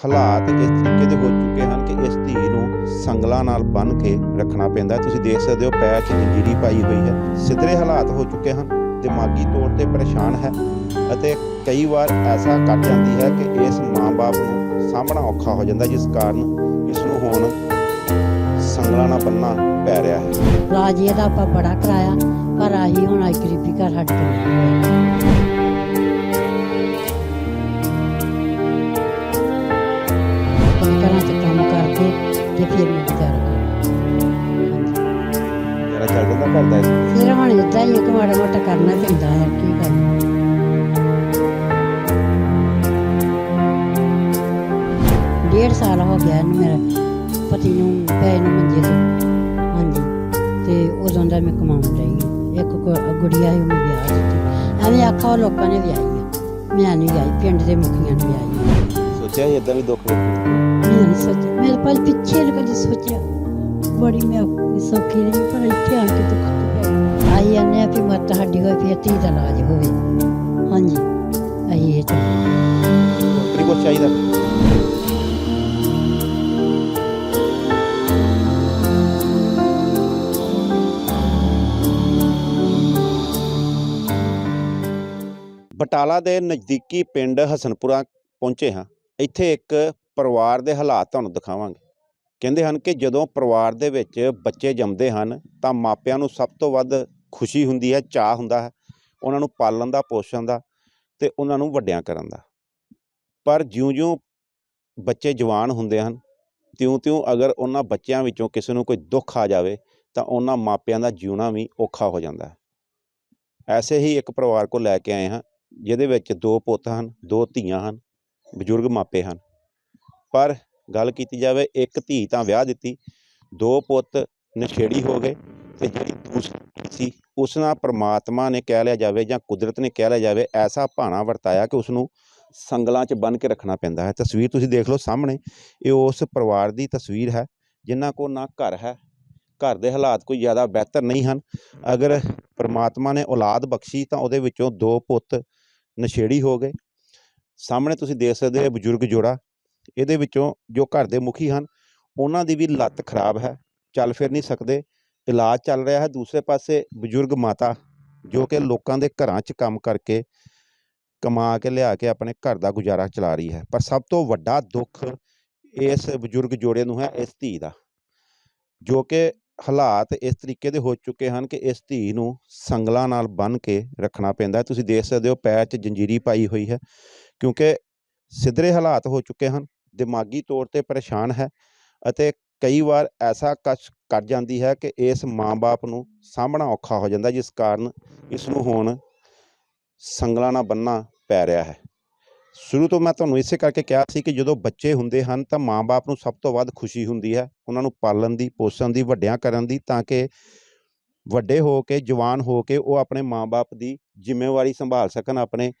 ਹਾਲਾਤ ਇਸ ਤਰੀਕੇ ਦੇ ਹੋ ਚੁੱਕੇ ਹਨ ਕਿ ਇਸ ਧੀ ਨੂੰ ਸੰਗਲਾਂ ਨਾਲ ਬੰਨ੍ਹ ਕੇ ਰੱਖਣਾ ਪੈਂਦਾ ਤੁਸੀਂ ਦੇਖ ਸਕਦੇ ਹੋ ਪੈਰ 'ਚ ਜੰਜੀਰੀ ਪਾਈ ਹੋਈ ਹੈ। ਸਿੱਧਰੇ ਹਾਲਾਤ ਹੋ ਚੁੱਕੇ ਹਨ। ਦਿਮਾਗੀ ਤੌਰ ਤੇ ਪਰੇਸ਼ਾਨ ਹੈ ਅਤੇ ਕਈ ਵਾਰ ਐਸਾ ਕੱਟ ਜਾਂਦੀ ਹੈ ਕਿ ਇਸ ਮਾਂ-ਬਾਪ ਨੂੰ ਸਾਹਮਣਾ ਔਖਾ ਹੋ ਜਾਂਦਾ ਜਿਸ ਕਾਰਨ ਇਸ ਨੂੰ ਹੁਣ ਸੰਗਲਾਂ ਨਾਲ ਬੰਨ੍ਹਣਾ ਪੈ ਰਿਹਾ ਹੈ। ਇਲਾਜ ਇਹਦਾ ਆਪਾਂ ਬੜਾ ਕਰਾਇਆ, ਪਰ ਆਹੀ ਹੁਣ ਆਈ ਗਰੀਬੀ ਘਰ ਸਾਡੇ ਕੋਲ ਘਰਾਂ 'ਚ ਕੰਮ ਕਰਕੇ ਤੇ ਫਿਰ ਮੈਂ ਗੁਜ਼ਾਰਾ ਕਰਾਂ ਜਰਾ ਚੱਲ ਜਾਂਦਾ ਘਰ ਦਾ ਇਹ। ਫਿਰ ਹੁਣ ਇਦਾਂ ਹੀ ਇੱਕ ਮਾੜਾ ਮੋਟਾ ਕਰਨਾ ਪੈਂਦਾ ਹੈ ਕੀ ਕਰਾਂ ਡੇਢ ਸਾਲ ਹੋ ਗਿਆ ਇਹਨੂੰ ਮੇਰੇ ਪਤੀ ਨੂੰ ਪੈ ਨੂੰ ਮੰਜੇ ਤੇ ਹਾਂਜੀ ਤੇ ਉਦੋਂ ਦਾ ਮੈਂ ਕਮਾਉਣ ਰਹੀ ਇੱਕ ਗੁ- ਗੁੜੀਆ ਸੀ ਉਹਨੂੰ ਵਿਆਹ ਦਿੱਤੀ ਐਵੇਂ ਆਖਾ ਉਹ ਲੋਕਾਂ ਨੇ ਵਿਆਹੀ ਆ ਮੈਂ ਨਹੀਂ ਵਿਆਹੀ, ਪਿੰਡ ਦੇ ਮੁਖੀਆਂ ਨੇ ਵਿਆਹੀ ਆ। ਸੋਚਿਆ ਸੀ ਇਦਾਂ ਵੀ ਦੁੱਖ ਵੇਖੂ ਮੈਂ ਨਹੀਂ ਸੋਚਿਆ। ਮੇਰੇ ਪਾਸ ਪਿੱਛੇ ਨੇ ਕਦੇ ਸੋਚਿਆ। ਬੜੀ ਮੈਂ ਆਪਣੀ ਸੌਖੀ ਨਹੀਂ ਪਰ ਇੱਥੇ ਆਣ ਕੇ ਦੁੱਖ ਪਿਆ ਆਈ ਆਨੇ ਆ ਵੀ ਮੱਤ ਸਾਡੀ ਹੋਈ ਫਿਰ ਧੀ ਦਾ ਇਲਾਜ ਹੋਵੇ। ਹਾਂਜੀ ਅਸੀਂ ਇਹ ਚਾਹੁੰਦੇ ਹੋਰ ਕੁਝ ਚਾਹੀਦਾ? ਬਟਾਲਾ ਦੇ ਨਜ਼ਦੀਕੀ ਪਿੰਡ ਹਸਨਪੁਰਾ ਪਹੁੰਚੇ ਹਾਂ। ਇੱਥੇ ਇੱਕ ਪਰਿਵਾਰ ਦੇ ਹਾਲਾਤ ਤੁਹਾਨੂੰ ਦਿਖਾਵਾਂਗੇ। ਕਹਿੰਦੇ ਹਨ ਕਿ ਜਦੋਂ ਪਰਿਵਾਰ ਦੇ ਵਿੱਚ ਬੱਚੇ ਜੰਮਦੇ ਹਨ, ਤਾਂ ਮਾਪਿਆਂ ਨੂੰ ਸਭ ਤੋਂ ਵੱਧ ਖੁਸ਼ੀ ਹੁੰਦੀ ਹੈ ਚਾਹ ਹੁੰਦਾ ਹੈ, ਉਹਨਾਂ ਨੂੰ ਪਾਲਣ ਦਾ, ਪੋਸ਼ਣ ਦਾ ਤੇ ਉਹਨਾਂ ਨੂੰ ਵੱਡਿਆਂ ਕਰਨ ਦਾ। ਪਰ ਜਿਉਂ-ਜਿਉਂ ਬੱਚੇ ਜਵਾਨ ਹੁੰਦੇ ਹਨ, ਤਿਉਂ-ਤਿਉਂ ਅਗਰ ਉਹਨਾਂ ਬੱਚਿਆਂ ਵਿੱਚੋਂ ਕਿਸੇ ਨੂੰ ਕੋਈ ਦੁੱਖ ਆ ਜਾਵੇ, ਤਾਂ ਉਹਨਾਂ ਮਾਪਿਆਂ ਦਾ ਜਿਉਣਾ ਵੀ ਔਖਾ ਹੋ ਜਾਂਦਾ ਹੈ। ਐਸੇ ਹੀ ਇੱਕ ਪਰਿਵਾਰ ਕੋ ਲੈ ਕੇ ਆਏ ਹਾਂ, ਜਿਹਦੇ ਵਿੱਚ ਦੋ ਪੁੱਤ ਹਨ, ਦੋ ਧੀਆਂ ਹਨ ਬਜ਼ੁਰਗ ਮਾਪੇ ਹਨ। ਪਰ ਗੱਲ ਕੀਤੀ ਜਾਵੇ, ਇੱਕ ਧੀ ਤਾਂ ਵਿਆਹ ਦਿੱਤੀ, ਦੋ ਪੁੱਤ ਨਸ਼ੇੜੀ ਹੋ ਗਏ ਤੇ ਜਿਹੜੀ ਦੂਸਰੀ ਸੀ, ਉਸ ਨਾਲ ਪ੍ਰਮਾਤਮਾ ਨੇ ਕਹਿ ਲਿਆ ਜਾਵੇ ਜਾਂ ਕੁਦਰਤ ਨੇ ਕਹਿ ਲਿਆ ਜਾਵੇ, ਐਸਾ ਭਾਣਾ ਵਰਤਾਇਆ ਕਿ ਉਸ ਨੂੰ ਸੰਗਲਾਂ 'ਚ ਬੰਨ੍ਹ ਕੇ ਰੱਖਣਾ ਪੈਂਦਾ ਹੈ। ਤਸਵੀਰ ਤੁਸੀਂ ਦੇਖ ਲਓ ਸਾਹਮਣੇ, ਇਹ ਉਸ ਪਰਿਵਾਰ ਦੀ ਤਸਵੀਰ ਹੈ, ਜਿਨ੍ਹਾਂ ਕੋਲ ਨਾ ਘਰ ਹੈ। ਘਰ ਦੇ ਹਾਲਾਤ ਕੋਈ ਜ਼ਿਆਦਾ ਬਿਹਤਰ ਨਹੀਂ ਹਨ। ਅਗਰ ਪ੍ਰਮਾਤਮਾ ਨੇ ਔਲਾਦ ਬਖਸ਼ੀ ਤਾਂ ਉਹਦੇ ਵਿੱਚੋਂ ਦੋ ਪੁੱਤ ਨਸ਼ੇੜੀ ਹੋ ਗਏ ਸਾਹਮਣੇ ਤੁਸੀਂ ਦੇਖ ਸਕਦੇ ਹੋ ਬਜ਼ੁਰਗ ਜੋੜਾ, ਇਹਦੇ ਵਿੱਚੋਂ ਜੋ ਘਰ ਦੇ ਮੁਖੀ ਹਨ, ਉਹਨਾਂ ਦੀ ਵੀ ਲੱਤ ਖਰਾਬ ਹੈ, ਚੱਲ ਫਿਰ ਨਹੀਂ ਸਕਦੇ, ਇਲਾਜ ਚੱਲ ਰਿਹਾ ਹੈ। ਦੂਸਰੇ ਪਾਸੇ ਬਜ਼ੁਰਗ ਮਾਤਾ, ਜੋ ਕਿ ਲੋਕਾਂ ਦੇ ਘਰਾਂ 'ਚ ਕੰਮ ਕਰਕੇ ਕਮਾ ਕੇ ਲਿਆ ਕੇ ਆਪਣੇ ਘਰ ਦਾ ਗੁਜ਼ਾਰਾ ਚਲਾ ਰਹੀ ਹੈ। ਪਰ ਸਭ ਤੋਂ ਵੱਡਾ ਦੁੱਖ ਇਸ ਬਜ਼ੁਰਗ ਜੋੜੇ ਨੂੰ ਹੈ, ਇਸ ਧੀ ਦਾ, ਜੋ ਕਿ ਹਾਲਾਤ ਇਸ ਤਰੀਕੇ ਦੇ ਹੋ ਚੁੱਕੇ ਹਨ ਕਿ ਇਸ ਧੀ ਨੂੰ ਸੰਗਲਾਂ ਨਾਲ ਬੰਨ੍ਹ ਕੇ ਰੱਖਣਾ ਪੈਂਦਾ ਤੁਸੀਂ ਦੇਖ ਸਕਦੇ ਹੋ, ਪੈਰ 'ਚ ਜੰਜੀਰੀ ਪਾਈ ਹੋਈ ਹੈ, ਕਿਉਂਕਿ ਸਿੱਧਰੇ ਹਾਲਾਤ ਹੋ ਚੁੱਕੇ ਹਨ। ਦਿਮਾਗੀ ਤੌਰ ਤੇ ਪਰੇਸ਼ਾਨ ਹੈ ਅਤੇ ਕਈ ਵਾਰ ਐਸਾ ਕਸ਼ ਕਰ ਜਾਂਦੀ ਹੈ ਕਿ ਇਸ ਮਾਂ-ਬਾਪ ਨੂੰ ਸਾਹਮਣਾ ਔਖਾ ਹੋ ਜਾਂਦਾ, ਜਿਸ ਕਾਰਨ ਇਸ ਨੂੰ ਹੁਣ ਸੰਗਲਾਂ ਨਾਲ ਬੰਨ੍ਹਣਾ ਪੈ ਰਿਹਾ ਹੈ। ਸ਼ੁਰੂ ਤੋਂ ਮੈਂ ਤੁਹਾਨੂੰ ਇਸੇ ਕਰਕੇ ਕਿਹਾ ਸੀ ਕਿ ਜਦੋਂ ਬੱਚੇ ਹੁੰਦੇ ਹਨ ਤਾਂ ਮਾਂ-ਬਾਪ ਨੂੰ ਸਭ ਤੋਂ ਵੱਧ ਖੁਸ਼ੀ ਹੁੰਦੀ ਹੈ। ਉਹਨਾਂ ਨੂੰ ਪਾਲਣ ਦੀ, ਪੋਸ਼ਣ ਦੀ, ਵੱਡਿਆਂ ਕਰਨ ਦੀ ਤਾਂ ਕਿ ਵੱਡੇ ਹੋ ਕੇ, ਜਵਾਨ ਹੋ ਕੇ ਉਹ ਆਪਣੇ ਮਾਂ-ਬਾਪ ਦੀ ਜ਼ਿੰਮੇਵਾਰੀ ਸੰਭਾਲ ਸਕਣ, ਆਪਣੇ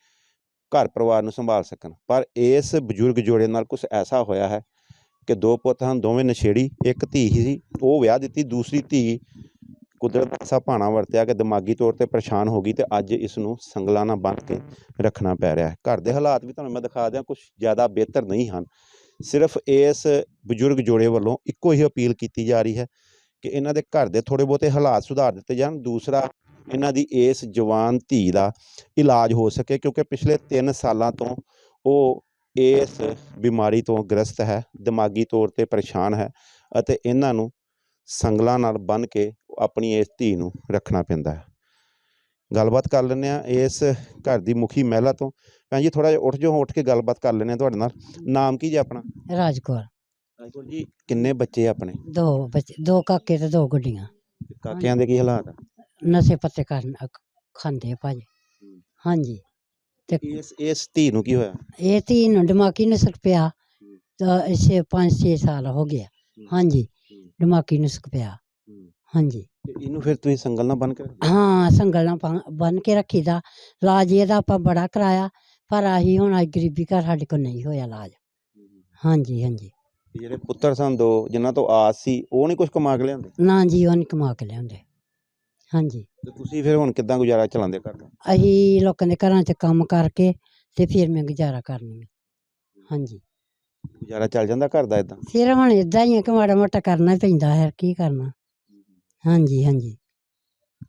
ਘਰ ਪਰਿਵਾਰ ਨੂੰ ਸੰਭਾਲ ਸਕਣ। ਪਰ ਇਸ ਬਜ਼ੁਰਗ ਜੋੜੇ ਨਾਲ ਕੁਝ ਐਸਾ ਹੋਇਆ ਹੈ ਕਿ ਦੋ ਪੁੱਤ ਹਨ, ਦੋਵੇਂ ਨਸ਼ੇੜੀ, ਇੱਕ ਧੀ ਹੀ ਸੀ, ਉਹ ਵਿਆਹ ਦਿੱਤੀ, ਦੂਸਰੀ ਧੀ ਕੁਦਰਤ ਦਾ ਐਸਾ ਭਾਣਾ ਵਰਤਿਆ ਕਿ ਦਿਮਾਗੀ ਤੌਰ ਤੇ ਪਰੇਸ਼ਾਨ ਹੋ ਗਈ ਤੇ ਅੱਜ ਇਸ ਨੂੰ ਸੰਗਲਾਂ ਨਾਲ ਬੰਨ੍ਹ ਕੇ ਰੱਖਣਾ ਪੈ ਰਿਹਾ ਹੈ। ਘਰ ਦੇ ਹਾਲਾਤ ਵੀ ਤੁਹਾਨੂੰ ਮੈਂ ਦਿਖਾ ਦਿਆਂ ਕੁਝ ਜ਼ਿਆਦਾ ਬਿਹਤਰ ਨਹੀਂ ਹਨ। ਸਿਰਫ ਇਸ ਬਜ਼ੁਰਗ ਜੋੜੇ ਵੱਲੋਂ ਇੱਕੋ ਹੀ ਅਪੀਲ ਕੀਤੀ ਜਾ ਰਹੀ ਹੈ ਕਿ ਇਹਨਾਂ ਦੇ ਘਰ ਦੇ ਥੋੜੇ ਬਹੁਤੇ ਹਾਲਾਤ ਸੁਧਾਰ ਦਿੱਤੇ ਜਾਣ। ਦੂਸਰਾ, ਇਹਨਾਂ ਦੀ ਇਸ ਜਵਾਨ ਧੀ ਦਾ ਇਲਾਜ ਹੋ ਸਕੇ ਕਿਉਂਕਿ ਪਿਛਲੇ 3 ਸਾਲਾਂ ਤੋਂ ਉਹ ਇਸ ਬਿਮਾਰੀ ਤੋਂ ਗ੍ਰਸਤ ਹੈ, ਦਿਮਾਗੀ ਤੌਰ ਤੇ ਪਰੇਸ਼ਾਨ ਹੈ ਅਤੇ ਇਹਨਾਂ ਨੂੰ ਸੰਗਲਾਂ ਨਾਲ ਬੰਨ੍ਹ ਕੇ ਆਪਣੀ ਇਸ ਧੀ ਨੂੰ ਰੱਖਣਾ ਪੈਂਦਾ ਹੈ। ਗੱਲਬਾਤ ਕਰ ਲੈਂਦੇ ਆ ਇਸ ਘਰ ਦੀ ਮੁਖੀ ਮਹਿਲਾ ਤੋਂ। ਭੈਣ ਜੀ ਥੋੜਾ ਜਿਹਾ ਉੱਠ ਜਾਓ ਉੱਠ ਕੇ ਗੱਲਬਾਤ ਕਰ ਲੈਂਦੇ ਆ ਤੁਹਾਡੇ ਨਾਲ। ਨਾਮ ਕੀ ਜੀ ਆਪਣਾ? ਰਾਜਕੌਰ ਰਾਜਕੌਰ ਜੀ ਕਿੰਨੇ ਬੱਚੇ ਆ ਆਪਣੇ? ਦੋ ਬੱਚੇ ਦੋ ਕਾਕੇ ਤੇ ਦੋ ਗੁੱਡੀਆਂ। ਕਾਕਿਆਂ ਦੇ ਕੀ ਹਾਲਾਤ ਆ? ਨਸ਼ੇ ਪੱਤੇ ਕਰਨ ਖਾਂਦੇ ਆ ਭਾਜੀ। ਹਾਂਜੀ। ਤੇ ਇਸ ਇਸ ਧੀ ਨੂੰ ਕੀ ਹੋਇਆ? ਇਹ ਧੀ ਨੂੰ ਦਿਮਾਗੀ ਨਸਕ ਪਿਆ। ਤਾਂ ਇਸੇ 5-6 ਸਾਲ ਹੋ ਗਿਆ ਹਾਂਜੀ। ਦਿਮਾਗੀ ਨਸਕ ਪਿਆ ਹਾਂਜੀ। ਤੇ ਇਹਨੂੰ ਫਿਰ ਤੁਸੀਂ ਸੰਗਲ ਨਾਲ ਬੰਨ ਕੇ? ਹਾਂ ਸੰਗਲ ਨਾਲ ਬੰਨ ਕੇ ਰੱਖੀਦਾ ਇਲਾਜ ਇਹਦਾ ਆਪਾਂ ਬੜਾ ਕਰਾਇਆ ਪਰ ਆਹੀ ਹੁਣ ਆਈ ਗਰੀਬੀ ਘਰ ਸਾਡੇ ਕੋਲ ਨਹੀਂ ਹੋਇਆ ਇਲਾਜ। ਹਾਂਜੀ ਹਾਂਜੀ। ਤੇ ਜਿਹੜੇ ਪੁੱਤਰ ਸਨ ਦੋ ਜਿਨ੍ਹਾਂ ਤੋਂ ਆਸ ਸੀ ਉਹ ਨਹੀਂ ਕੁਝ ਕਮਾ ਕੇ ਲਿਆਂਦੇ ਨਾ ਜੀ ਉਹ ਨਹੀਂ ਕਮਾ ਕੇ ਲਿਆਉਂਦੇ। ਹਾਂਜੀ। ਤੇ ਤੁਸੀਂ ਫਿਰ ਹੁਣ ਕਿੱਦਾਂ ਗੁਜ਼ਾਰਾ ਚਲਾਉਂਦੇ ਘਰ ਦਾ? ਅਸੀਂ ਲੋਕਾਂ ਦੇ ਘਰਾਂ 'ਚ ਕੰਮ ਕਰਕੇ ਤੇ ਫਿਰ ਮੈਂ ਗੁਜ਼ਾਰਾ ਕਰਨੀ ਆ। ਹਾਂਜੀ। ਗੁਜ਼ਾਰਾ ਚੱਲ ਜਾਂਦਾ ਘਰ ਦਾ ਇਦਾਂ ਫਿਰ ਹੁਣ ਇਦਾਂ ਹੀ ਆ ਕਿ ਮਾੜਾ ਮੋਟਾ ਕਰਨਾ ਹੀ ਪੈਂਦਾ ਹੈ ਕੀ ਕਰਨਾ? ਹਾਂਜੀ ਹਾਂਜੀ।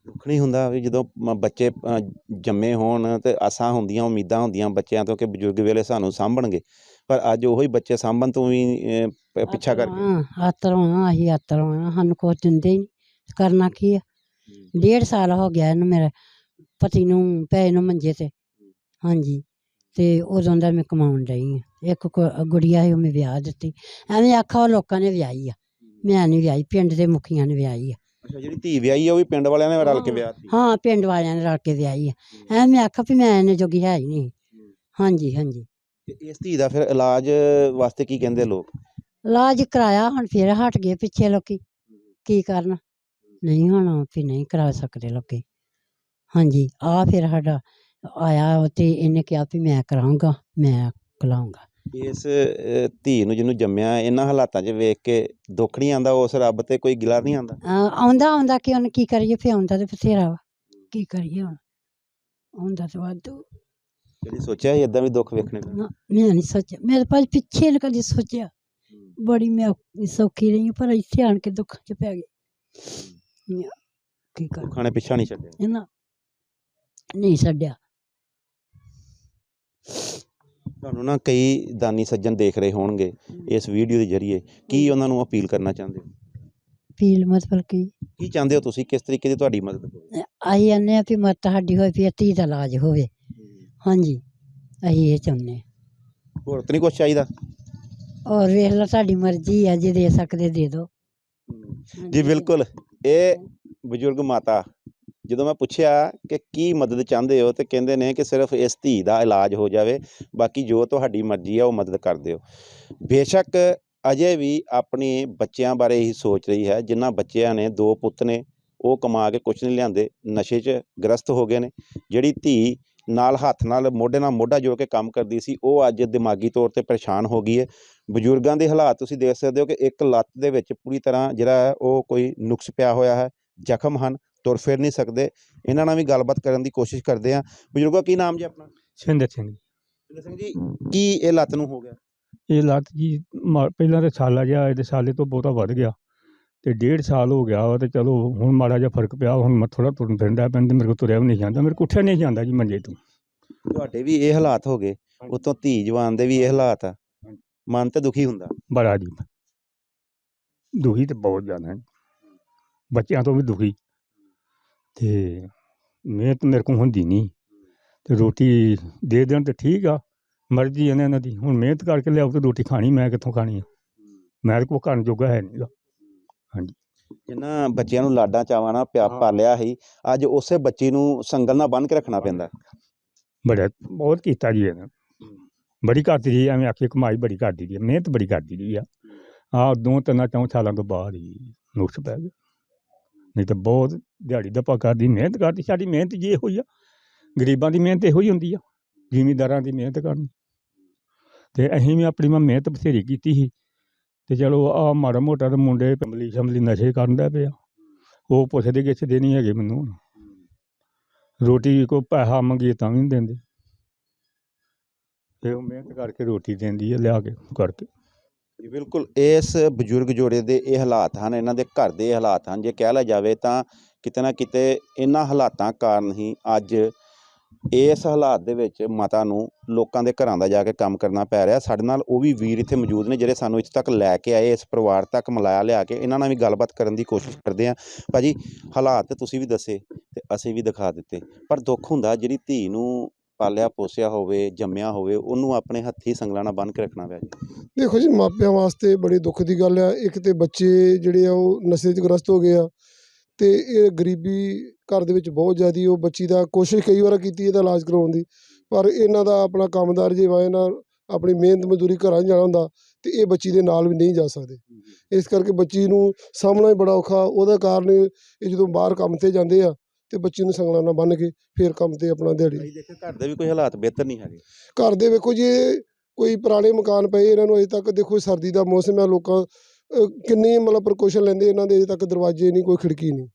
ਦੁੱਖ ਨਹੀਂ ਹੁੰਦਾ ਵੀ ਜਦੋਂ ਮ- ਬੱਚੇ ਅ, ਜੰਮੇ ਹੋਣ ਤੇ ਆਸਾਂ ਹੁੰਦੀਆਂ ਉਮੀਦਾਂ ਹੁੰਦੀਆਂ ਬੱਚਿਆਂ ਤੋਂ ਕਿ ਬਜ਼ੁਰਗ ਵੇਲੇ ਸਾਨੂੰ ਸਾਂਭਣਗੇ। ਪਰ ਅੱਜ ਉਹੀ ਬੱਚੇ ਸਾਂਭਣ ਤੋਂ ਵੀ ਅ, ਪ- ਪਿੱਛਾ ਕਰ ਗਏ। ਹਾਂ ਆਤਰੋਂ ਆ ਅਸੀਂ ਆਤਰੋਂ ਆ ਸਾਨੂੰ ਕੁਛ ਦਿੰਦੇ ਹੀ ਨਹੀਂ ਕਰਨਾ ਕੀ ਆ? ਡੇਢ ਸਾਲ ਹੋ ਗਿਆ ਇਹਨੂੰ ਮੇਰੇ ਪਤੀ ਨੂੰ ਪਏ ਨੂੰ ਮੰਜੇ ਤੇ। ਹਾਂਜੀ ਤੇ ਉਦੋਂ ਦਾ ਮੈਂ ਕਮਾਉਣ ਰਹੀ ਆ। ਇੱਕ ਕੁ- ਗੁੜੀਆ ਸੀ ਉਹ ਮੈਂ ਵਿਆਹ ਦਿੱਤੀ। ਐਵੇਂ ਆਖਾ ਉਹ ਲੋਕਾਂ ਨੇ ਵਿਆਹੀ ਆ। ਮੈਂ ਨਹੀਂ ਵਿਆਹੀ ਪਿੰਡ ਦੇ ਮੁਖੀਆਂ ਨੇ ਵਿਆਹੀ ਆ। ਅੱਛਾ ਜਿਹੜੀ ਧੀ ਵਿਆਹੀ ਆ ਉਹ ਵੀ ਪਿੰਡ ਵਾਲਿਆਂ ਨੇ ਰਲ ਕੇ ਵਿਆਹ ਤੀ ਹਾਂ ਪਿੰਡ ਵਾਲਿਆਂ ਨੇ ਰਲ ਕੇ ਵਿਆਹੀ ਆ। ਐਵੇਂ ਆਖਾ ਵੀ ਮੈਂ ਇਹਨੇ ਜੋਗੀ ਹੈ ਹੀ ਨਹੀਂ। ਹਾਂਜੀ ਹਾਂਜੀ। ਤੇ ਇਸ ਧੀ ਦਾ ਫਿਰ ਇਲਾਜ ਵਾਸਤੇ ਕੀ ਕਹਿੰਦੇ ਲੋਕ? ਇਲਾਜ ਕਰਾਇਆ ਹੁਣ ਫਿਰ ਹਟ ਗਏ ਪਿੱਛੇ ਲੋਕੀ। ਕੀ ਕਰਨ? ਨਹੀਂ ਹੁਣ ਵੀ ਨਹੀਂ ਕਰਾ ਸਕਦੇ ਲੋਕੀ। ਹਾਂਜੀ ਆ ਫਿਰ ਸਾਡਾ ਆਇਆ ਤੇ ਇਹਨੇ ਕਿਹਾ ਵੀ ਮੈਂ ਕਰਾਉਂਗਾ ਮੈਂ ਕਲਾਉਂਗਾ ਇਸ ਧੀ ਨੂੰ ਜਿਹਨੂੰ ਜੰਮਿਆ ਇਹਨਾਂ ਹਾਲਾਤਾਂ 'ਚ ਵੇਖ ਕੇ ਦੁੱਖ ਨਹੀਂ ਆਂਦਾ ਉਸ ਰੱਬ ਤੇ ਕੋਈ ਗਿਲਾ ਨਹੀਂ ਆਂਦਾ ਆਉਂਦਾ ਆਉਂਦਾ ਕਿ ਉਹਨੇ ਕੀ ਕਰੀਏ? ਫਿਰ ਆਉਂਦਾ ਤੇ ਬਥੇਰਾ ਵਾ। ਕੀ ਕਰੀਏ ਹੁਣ? ਆਉਂਦਾ ਤੇ ਵਾਧੂ। ਕਦੀ ਸੋਚਿਆ ਸੀ ਇਦਾਂ ਵੀ ਦੁੱਖ ਵੇਖਣੇ ਪੈਣ? ਨਾ, ਮੈਂ ਨਹੀਂ ਸੋਚਿਆ। ਮੇਰੇ ਪਾਸ ਪਿੱਛੇ ਨੇ ਕਦੀ ਸੋਚਿਆ। ਬੜੀ ਮੈਂ ਔਖੀ- ਸੌਖੀ ਰਹੀ ਹਾਂ, ਪਰ ਇੱਥੇ ਆਣ ਕੇ ਦੁੱਖਾਂ 'ਚ ਪੈ ਗਈ ਕੀ ਕਰ ਦੁੱਖਾਂ ਨੇ ਪਿੱਛਾ ਨਹੀਂ ਛੱਡਿਆ। ਇਹਨਾਂ ਨਹੀਂ ਛੱਡਿਆ। ਤੁਹਾਨੂੰ ਨਾ ਕਈ ਦਾਨੀ ਸੱਜਣ ਦੇਖ ਰਹੇ ਹੋਣਗੇ ਇਸ ਵੀਡੀਓ ਦੇ ਜ਼ਰੀਏ। ਕੀ ਉਹਨਾਂ ਨੂੰ ਅਪੀਲ ਕਰਨਾ ਚਾਹੁੰਦੇ ਹੋ? ਪੀਲ ਮਤਲਬ ਕੀ ਕੀ ਚਾਹੁੰਦੇ ਹੋ ਤੁਸੀਂ? ਕਿਸ ਤਰੀਕੇ ਦੀ ਤੁਹਾਡੀ ਮਦਦ ਹੋਵੇ? ਅਸੀਂ ਆਨੇ ਆ ਵੀ ਮਤ ਸਾਡੀ ਹੋਏ ਵੀ ਧੀ ਦਾ ਇਲਾਜ ਹੋਵੇ। ਹਾਂਜੀ ਅਸੀਂ ਇਹ ਚਾਹੁੰਦੇ ਹਾਂ। ਹੋਰ ਤਾਂ ਨਹੀਂ ਕੁਝ ਚਾਹੀਦਾ? ਔਰ ਵੇਖ ਲਓ ਤੁਹਾਡੀ ਮਰਜ਼ੀ ਆ ਜੇ ਦੇ ਸਕਦੇ ਦੇ ਦਿਓ। ਜੀ ਬਿਲਕੁਲ। ਇਹ ਬਜ਼ੁਰਗ ਮਾਤਾ ਜਦੋਂ ਮੈਂ ਪੁੱਛਿਆ ਕਿ ਕੀ ਮਦਦ ਚਾਹੁੰਦੇ ਹੋ ਤੇ ਕਹਿੰਦੇ ਨੇ ਕਿ ਸਿਰਫ ਇਸ ਧੀ ਦਾ ਇਲਾਜ ਹੋ ਜਾਵੇ, ਬਾਕੀ ਜੋ ਤੁਹਾਡੀ ਮਰਜ਼ੀ ਆ ਉਹ ਮਦਦ ਕਰ ਦਿਓ। ਬੇਸ਼ੱਕ ਅਜੇ ਵੀ ਆਪਣੇ ਬੱਚਿਆਂ ਬਾਰੇ ਹੀ ਸੋਚ ਰਹੀ ਹੈ, ਜਿਨ੍ਹਾਂ ਬੱਚਿਆਂ ਨੇ ਦੋ ਪੁੱਤ ਨੇ, ਉਹ ਕਮਾ ਕੇ ਕੁਝ ਨਹੀਂ ਲਿਆਂਦੇ, ਨਸ਼ੇ 'ਚ ਗ੍ਰਸਤ ਹੋ ਗਏ ਨੇ। ਜਿਹੜੀ ਧੀ ਨਾਲ ਹੱਥ ਨਾਲ ਮੋਢੇ ਨਾਲ ਮੋਢਾ ਜੋੜ ਕੇ ਕੰਮ ਕਰਦੀ ਸੀ, ਉਹ ਅੱਜ ਦਿਮਾਗੀ ਤੌਰ ਤੇ ਪਰੇਸ਼ਾਨ ਹੋ ਗਈ ਹੈ। ਬਜ਼ੁਰਗਾਂ ਦੇ ਹਾਲਾਤ ਤੁਸੀਂ ਦੇਖ ਸਕਦੇ ਹੋ ਕਿ ਇੱਕ ਲੱਤ ਦੇ ਵਿੱਚ ਪੂਰੀ ਤਰ੍ਹਾਂ ਜਿਹੜਾ ਹੈ ਉਹ ਕੋਈ ਨੁਕਸ ਪਿਆ ਹੋਇਆ ਹੈ, ਜ਼ਖਮ ਹਨ। ਤੁਰ ਫਿਰ ਨਹੀਂ ਸਕਦੇ। ਇਹਨਾਂ ਨਾਲ ਵੀ ਗੱਲਬਾਤ ਕਰਨ ਦੀ ਕੋਸ਼ਿਸ਼ ਕਰਦੇ ਆ ਬਜ਼ੁਰਗੋ ਕੀ ਨਾਮ ਜੀ ਆਪਣਾ? ਸਿੰਦਰ ਸਿੰਘ ਸਿੰਦਰ ਸਿੰਘ ਜੀ ਕੀ ਇਹ ਲੱਤ ਨੂੰ ਹੋ ਗਿਆ? ਇਹ ਲੱਤ ਜੀ ਪਹਿਲਾਂ ਤਾਂ ਸਾਲਾ ਜਿਹਾ ਇਹਦੇ ਸਾਲੇ ਤੋਂ ਬਹੁਤਾ ਵੱਧ ਗਿਆ। ਤੇ ਡੇਢ ਸਾਲ ਹੋ ਗਿਆ ਤੇ ਚਲੋ ਹੁਣ ਮਾੜਾ ਜਿਹਾ ਫ਼ਰਕ ਪਿਆ ਹੁਣ ਮੈਂ ਥੋੜਾ ਤੁਰਨ ਫਿਰਦਾ ਪੈਂਦਾ ਮੇਰੇ ਕੋਲ ਤੁਰਿਆ ਵੀ ਨਹੀਂ ਜਾਂਦਾ। ਮੇਰੇ ਕੋਲ ਉੱਠਿਆ ਨਹੀਂ ਜਾਂਦਾ ਜੀ ਮੰਜੇ ਤੋਂ। ਤੁਹਾਡੇ ਵੀ ਇਹ ਹਾਲਾਤ ਹੋ ਗਏ। ਉਤੋਂ ਧੀ ਜਵਾਨ ਦੇ ਵੀ ਇਹ ਹਾਲਾਤ ਆ। ਮਨ ਤੇ ਦੁਖੀ ਹੁੰਦਾ? ਬੜਾ ਜੀ। ਦੁਖੀ ਤੇ ਬਹੁਤ ਜ਼ਿਆਦਾ ਹੈ ਬੱਚਿਆਂ ਤੋਂ ਵੀ ਦੁਖੀ। ਤੇ ਮਿਹਨਤ ਮੇਰੇ ਕੋਲ ਹੁੰਦੀ ਨਹੀਂ। ਤੇ ਰੋਟੀ ਦੇ ਦੇਣ ਤੇ ਠੀਕ ਆ ਮਰਜ਼ੀ ਇਹਨਾਂ ਇਹਨਾਂ ਦੀ। ਹੁਣ ਮਿਹਨਤ ਕਰਕੇ ਲਿਆਓ ਤੇ ਰੋਟੀ ਖਾਣੀ ਮੈਂ ਕਿੱਥੋਂ ਖਾਣੀ ਆ? ਮੇਰੇ ਕੋਲ ਖਾਣ ਜੋਗਾ ਹੈ ਨਹੀਂਗਾ ਜਿਨ੍ਹਾਂ ਬੱਚਿਆਂ ਨੂੰ ਲਾਡਾਂ ਚਾਵਾਂ ਨਾਲ ਪਿਆ। ਪਾਲਿਆ ਸੀ ਅੱਜ ਉਸੇ ਬੱਚੀ ਨੂੰ ਸੰਗਲ ਨਾਲ ਬੰਨ੍ਹ ਕੇ ਰੱਖਣਾ ਪੈਂਦਾ। ਬੜਾ ਬਹੁਤ ਕੀਤਾ ਜੀ ਇਹਨੇ। ਬੜੀ ਕਰਦੀ ਰਹੀ ਐਵੇਂ ਆਖੀ ਕਮਾਈ ਬੜੀ ਕਰਦੀ ਰਹੀ। ਮਿਹਨਤ ਬੜੀ ਕਰਦੀ ਰਹੀ ਆ। ਆ ਦੋ ਤਿੰਨ ਚੌਂ ਸਾਲਾਂ ਤੋਂ ਬਾਅਦ ਹੀ ਨੁਕਸ ਪੈ ਗਿਆ। ਨਹੀਂ ਤਾਂ ਬਹੁਤ ਦਿਹਾੜੀ ਦੱਪਾ ਕਰਦੀ ਮਿਹਨਤ ਕਰਦੀ, ਸਾਡੀ ਮਿਹਨਤ ਜੇ ਇਹੋ ਹੀ ਆ, ਗਰੀਬਾਂ ਦੀ ਮਿਹਨਤ ਇਹੋ ਹੀ ਹੁੰਦੀ ਆ, ਜ਼ਿਮੀਂਦਾਰਾਂ ਦੀ ਮਿਹਨਤ ਕਰਨੀ। ਤੇ ਅਸੀਂ ਵੀ ਆਪਣੀ ਮੈਂ ਮਿਹਨਤ ਬਥੇਰੀ ਕੀਤੀ ਸੀ, ਤੇ ਚਲੋ ਆ ਮਾੜਾ ਮੋਟਾ ਤੇ ਮੁੰਡੇ ਅਮਲੀ ਸ਼ਮਲੀ ਨਸ਼ੇ ਕਰਨ ਦਾ ਪਿਆ, ਉਹ ਪੁੱਛਦੇ ਗਿੱਛਦੇ ਨਹੀਂ ਹੈਗੇ ਮੈਨੂੰ ਹੁਣ। ਰੋਟੀ ਕੋ ਪੈਸਾ ਮੰਗੀ ਤਾਂ ਵੀ ਨਹੀਂ ਦਿੰਦੇ। ਤੇ ਉਹ ਮਿਹਨਤ ਕਰਕੇ ਰੋਟੀ ਦਿੰਦੀ ਹੈ ਲਿਆ ਕੇ, ਕਰਕੇ। ਜੀ, ਬਿਲਕੁਲ। ਇਸ ਬਜ਼ੁਰਗ ਜੋੜੇ ਦੇ ਇਹ ਹਾਲਾਤ ਹਨ, ਇਹਨਾਂ ਦੇ ਘਰ ਦੇ ਇਹ ਹਾਲਾਤ ਹਨ। ਜੇ ਕਹਿ ਲਿਆ ਜਾਵੇ ਤਾਂ ਕਿਤੇ ਨਾ ਕਿਤੇ ਇਹਨਾਂ ਹਾਲਾਤਾਂ ਕਾਰਨ ਹੀ ਅੱਜ ਇਸ ਹਾਲਾਤ ਦੇ ਵਿੱਚ ਮਾਤਾ ਨੂੰ ਲੋਕਾਂ ਦੇ ਘਰਾਂ ਦਾ ਜਾ ਕੇ ਕੰਮ ਕਰਨਾ ਪੈ ਰਿਹਾ। ਸਾਡੇ ਨਾਲ ਉਹ ਵੀ ਵੀਰ ਇੱਥੇ ਮੌਜੂਦ ਨੇ ਜਿਹੜੇ ਸਾਨੂੰ ਇੱਥੇ ਤੱਕ ਲੈ ਕੇ ਆਏ, ਇਸ ਪਰਿਵਾਰ ਤੱਕ ਮਿਲਾਇਆ ਲਿਆ ਕੇ ਇਹਨਾਂ ਨਾਲ ਵੀ ਗੱਲਬਾਤ ਕਰਨ ਦੀ ਕੋਸ਼ਿਸ਼ ਕਰਦੇ ਆ ਭਾਜੀ ਹਾਲਾਤ ਤੁਸੀਂ ਵੀ ਦੱਸੇ ਤੇ ਅਸੀਂ ਵੀ ਦਿਖਾ ਦਿੱਤੇ। ਪਰ ਦੁੱਖ ਹੁੰਦਾ ਜਿਹੜੀ ਧੀ ਨੂੰ ਪਾਲਿਆ ਪੋਸਿਆ ਹੋਵੇ ਜੰਮਿਆ ਹੋਵੇ ਉਹਨੂੰ ਆਪਣੇ ਹੱਥੀ ਸੰਗਲਾਂ ਨਾਲ ਬੰਨ੍ਹ ਕੇ ਰੱਖਣਾ ਪਿਆ ਜੀ। ਦੇਖੋ ਜੀ ਮਾਪਿਆਂ ਵਾਸਤੇ ਬੜੀ ਦੁੱਖ ਦੀ ਗੱਲ ਆ। ਇੱਕ ਤੇ ਬੱਚੇ ਜਿਹੜੇ ਆ ਉਹ ਨਸ਼ੇ 'ਚ ਗ੍ਰਸਤ ਹੋ ਗਏ ਆ ਤੇ ਇਹ ਗਰੀਬੀ ਘਰ ਦੇ ਵਿੱਚ ਬਹੁਤ ਜ਼ਿਆਦੀ ਉਹ ਬੱਚੀ ਦਾ ਕੋਸ਼ਿਸ਼ ਕਈ ਵਾਰ ਕੀਤੀ ਇਹਦਾ ਇਲਾਜ ਕਰਵਾਉਣ ਦੀ ਪਰ ਇਹਨਾਂ ਦਾ ਆਪਣਾ ਕੰਮਦਾਰ ਜੇ ਵਾ ਇਹਨਾਂ ਆਪਣੀ ਮਿਹਨਤ ਮਜ਼ਦੂਰੀ ਘਰਾਂ ਜਾਣਾ ਹੁੰਦਾ ਤੇ ਇਹ ਬੱਚੀ ਦੇ ਨਾਲ ਵੀ ਨਹੀਂ ਜਾ ਸਕਦੇ। ਇਸ ਕਰਕੇ ਬੱਚੀ ਨੂੰ ਸਾਹਮਣਾ ਹੀ ਬੜਾ ਔਖਾ। ਉਹਦਾ ਕਾਰਨ ਇਹ ਜਦੋਂ ਬਾਹਰ ਕੰਮ ਤੇ ਜਾਂਦੇ ਆ ਤੇ ਬੱਚੀ ਨੂੰ ਸੰਗਲਾਂ ਨਾਲ ਬੰਨ੍ਹ ਕੇ ਫੇਰ ਕੰਮ ਤੇ ਆਪਣਾ ਦਿਹਾੜੀ। ਘਰ ਦੇ ਵੀ ਕੋਈ ਹਾਲਾਤ ਬਿਹਤਰ ਨਹੀਂ ਹੈਗੇ। ਘਰ ਦੇ ਵੇਖੋ ਜੀ ਇਹ ਕੋਈ ਪੁਰਾਣੇ ਮਕਾਨ ਪਏ ਇਹਨਾਂ ਨੂੰ ਅਜੇ ਤੱਕ ਦੇਖੋ ਸਰਦੀ ਦਾ ਮੌਸਮ ਹੈ ਲੋਕਾਂ ਅਹ, ਕਿੰਨੀ ਮਤਲਬ ਪ੍ਰੀਕਾਸ਼ਨ ਲੈਂਦੇ ਇਹਨਾਂ ਦੇ ਅਜੇ ਤੱਕ ਦਰਵਾਜ਼ੇ ਨਹੀਂ ਕੋਈ ਖਿੜਕੀ ਨਹੀਂ।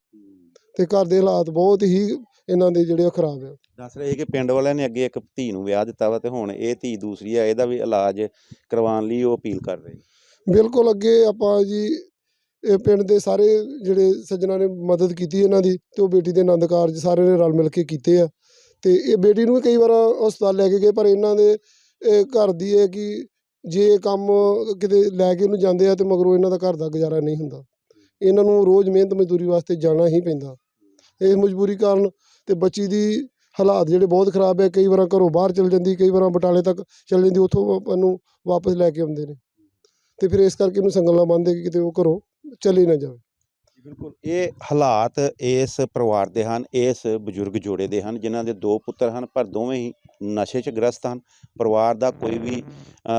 ਤੇ ਘਰ ਦੇ ਹਾਲਾਤ ਬਹੁਤ ਹੀ ਇਹਨਾਂ ਦੇ ਜਿਹੜੇ ਉਹ ਖਰਾਬ ਆ। ਦੱਸ ਰਹੇ ਕਿ ਪਿੰਡ ਵਾਲਿਆਂ ਨੇ ਅੱਗੇ ਇੱਕ ਧੀ ਨੂੰ ਵਿਆਹ ਦਿੱਤਾ ਵਾ ਤੇ ਹੁਣ ਇਹ ਧੀ ਦੂਸਰੀ ਆ ਇਹਦਾ ਵੀ ਇਲਾਜ ਕਰਵਾਉਣ ਲਈ ਉਹ ਅਪੀਲ ਕਰ ਰਹੇ। ਬਿਲਕੁਲ ਅੱਗੇ ਆਪਾਂ ਜੀ ਇਹ ਪਿੰਡ ਦੇ ਸਾਰੇ ਜਿਹੜੇ ਸੱਜਣਾ ਨੇ ਮਦਦ ਕੀਤੀ ਇਹਨਾਂ ਦੀ ਤੇ ਉਹ ਬੇਟੀ ਦੇ ਆਨੰਦ ਕਾਰਜ ਸਾਰਿਆਂ ਨੇ ਰਲ ਮਿਲ ਕੇ ਕੀਤੇ ਆ। ਤੇ ਇਹ ਬੇਟੀ ਨੂੰ ਵੀ ਕਈ ਵਾਰ ਹਸਪਤਾਲ ਲੈ ਕੇ ਗਏ, ਪਰ ਇਹਨਾਂ ਦੇ ਘਰ ਦੀ ਇਹ ਕਿ ਜੇ ਇਹ ਕੰਮ ਕਿਤੇ ਲੈ ਕੇ ਇਹਨੂੰ ਜਾਂਦੇ ਆ ਤੇ ਮਗਰੋਂ ਇਹਨਾਂ ਦਾ ਘਰ ਦਾ ਗੁਜ਼ਾਰਾ ਨਹੀਂ ਹੁੰਦਾ। ਇਹਨਾਂ ਨੂੰ ਰੋਜ਼ ਮਿਹਨਤ ਮਜ਼ਦੂਰੀ ਵਾਸਤੇ ਜਾਣਾ ਹੀ ਪੈਂਦਾ। ਇਸ ਮਜਬੂਰੀ ਕਾਰਨ ਤੇ ਬੱਚੀ ਦੀ ਹਾਲਾਤ ਜਿਹੜੇ ਬਹੁਤ ਖਰਾਬ ਹੈ ਕਈ ਵਾਰਾਂ ਘਰੋਂ ਬਾਹਰ ਚਲ ਜਾਂਦੀ, ਕਈ ਵਾਰਾਂ ਬਟਾਲੇ ਤੱਕ ਚਲ ਜਾਂਦੀ, ਉੱਥੋਂ ਆਪਾਂ ਨੂੰ ਵਾਪਸ ਲੈ ਕੇ ਆਉਂਦੇ ਨੇ। ਤੇ ਫਿਰ ਇਸ ਕਰਕੇ ਇਹਨੂੰ ਸੰਗਲ ਨਾਲ ਬੰਨ੍ਹਦੇ ਕਿ ਕਿਤੇ ਉਹ ਘਰੋਂ ਚਲੀ ਨਾ ਜਾਵੇ। ਬਿਲਕੁਲ। ਇਹ ਹਾਲਾਤ ਇਸ ਪਰਿਵਾਰ ਦੇ ਹਨ, ਇਸ ਬਜ਼ੁਰਗ ਜੋੜੇ ਦੇ ਹਨ, ਜਿਨ੍ਹਾਂ ਦੇ ਦੋ ਪੁੱਤਰ ਹਨ, ਪਰ ਦੋਵੇਂ ਹੀ ਨਸ਼ੇ 'ਚ ਗ੍ਰਸਤ ਹਨ। ਪਰਿਵਾਰ ਦਾ ਕੋਈ ਵੀ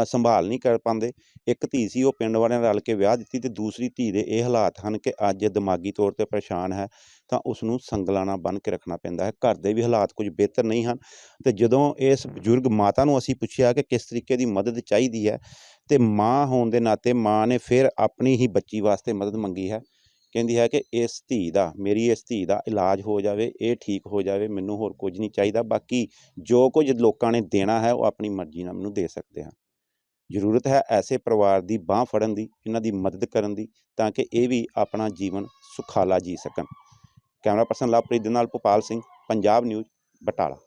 ਸੰਭਾਲ ਨਹੀਂ ਕਰ ਪਾਉਂਦੇ। ਇੱਕ ਧੀ ਸੀ, ਉਹ ਪਿੰਡ ਵਾਲਿਆਂ ਨੇ ਰਲ ਕੇ ਵਿਆਹ ਦਿੱਤੀ ਤੇ ਦੂਸਰੀ ਧੀ ਦੇ ਇਹ ਹਾਲਾਤ ਹਨ ਕਿ ਅੱਜ ਦਿਮਾਗੀ ਤੌਰ ਤੇ ਪਰੇਸ਼ਾਨ ਹੈ। ਤਾਂ ਉਸ ਨੂੰ ਸੰਗਲਾਂ ਨਾਲ ਬੰਨ੍ਹ ਕੇ ਰੱਖਣਾ ਪੈਂਦਾ ਹੈ। ਘਰ ਦੇ ਵੀ ਹਾਲਾਤ ਕੁਝ ਬਿਹਤਰ ਨਹੀਂ ਹਨ ਤੇ ਜਦੋਂ ਇਸ ਬਜ਼ੁਰਗ ਮਾਤਾ ਨੂੰ ਅਸੀਂ ਪੁੱਛਿਆ ਕਿ ਕਿਸ ਤਰੀਕੇ ਦੀ ਮਦਦ ਚਾਹੀਦੀ ਹੈ ਤੇ ਮਾਂ ਹੋਣ ਦੇ ਨਾਤੇ ਮਾਂ ਨੇ ਫਿਰ ਆਪਣੀ ਹੀ ਬੱਚੀ ਵਾਸਤੇ ਮਦਦ ਮੰਗੀ ਹੈ। ਕਹਿੰਦੀ ਹੈ ਕਿ ਇਸ ਧੀ ਦਾ, ਮੇਰੀ ਇਸ ਧੀ ਦਾ ਇਲਾਜ ਹੋ ਜਾਵੇ, ਇਹ ਠੀਕ ਹੋ ਜਾਵੇ, ਮੈਨੂੰ ਹੋਰ ਕੁਝ ਨਹੀਂ ਚਾਹੀਦਾ, ਬਾਕੀ ਜੋ ਕੁਝ ਲੋਕਾਂ ਨੇ ਦੇਣਾ ਹੈ ਉਹ ਆਪਣੀ ਮਰਜ਼ੀ ਨਾਲ ਮੈਨੂੰ ਦੇ ਸਕਦੇ ਹਨ ਜ਼ਰੂਰਤ ਹੈ ਐਸੇ ਪਰਿਵਾਰ ਦੀ ਬਾਹ ਫੜਨ ਦੀ, ਇਹਨਾਂ ਦੀ ਮਦਦ ਕਰਨ ਦੀ ਤਾਂ ਕਿ ਇਹ ਵੀ ਆਪਣਾ ਜੀਵਨ ਸੁਖਾਲਾ ਜੀ ਸਕਣ। ਕੈਮਰਾ ਪਰਸਨ ਲਵਪ੍ਰੀਤ ਦੇ ਨਾਲ ਭੋਪਾਲ ਸਿੰਘ ਪੰਜਾਬ ਨਿਊਜ਼ ਬਟਾਲਾ।